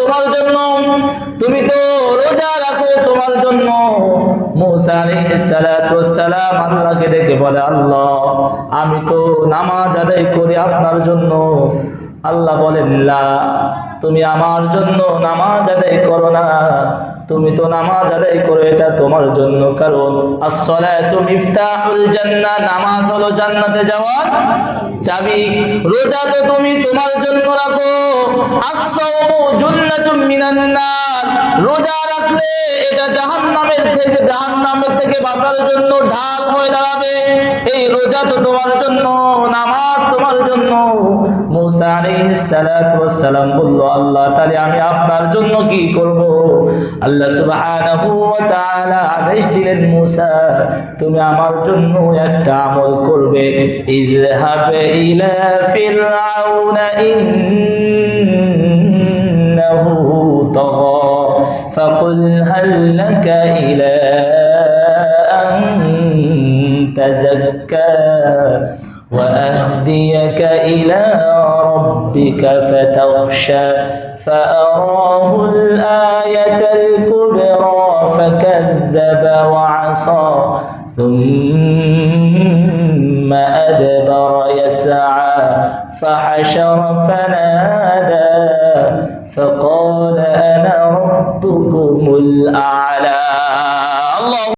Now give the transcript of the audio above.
তোমার জন্য। তুমি তো রোজা রাখো তোমার জন্য। আল্লাহকে ডেকে বলে, আল্লাহ, আমি তো নামাজ আদায় করি আপনার জন্য। আল্লাহ বলেন, লা, তুমি আমার জন্য নামাজ আদায় করো না। তুমি তো নামাজ আদায় করো, এটা তোমার জন্য। কারণ নামাজ হলো জান্নাতে যাওয়ার চাবি। রোজা তো তুমি তোমার জন্য রাখো। রোজা রাখলে এটা জাহান্নামের থেকে জাহান্নামের থেকে বাঁচার জন্য ঢাল হয়ে দাঁড়াবে। এই রোজা তো তোমার জন্য, নামাজ তোমার জন্য। মুসা আলাইহিস সালাতু ওয়াস সালাম বলল আল্লাহ তাহলে আমি আপনার জন্য কি করব আল্লাহ সুবহানাহু ওয়া তাআলা আদেশ দিলেন মুসা তুমি আমার জন্য একটা আমল করবে ইযহাব ইলা ফিরআউনা ইন্নাহু তাগা فقل هل لك إلى أن تزكى وأهديك إلى ربك فتخشى فأراه الآية الكبرى فكذب وعصى ثم أدبر يسعى فحشر فنادى فقال أنا ربكم الأعلى. الله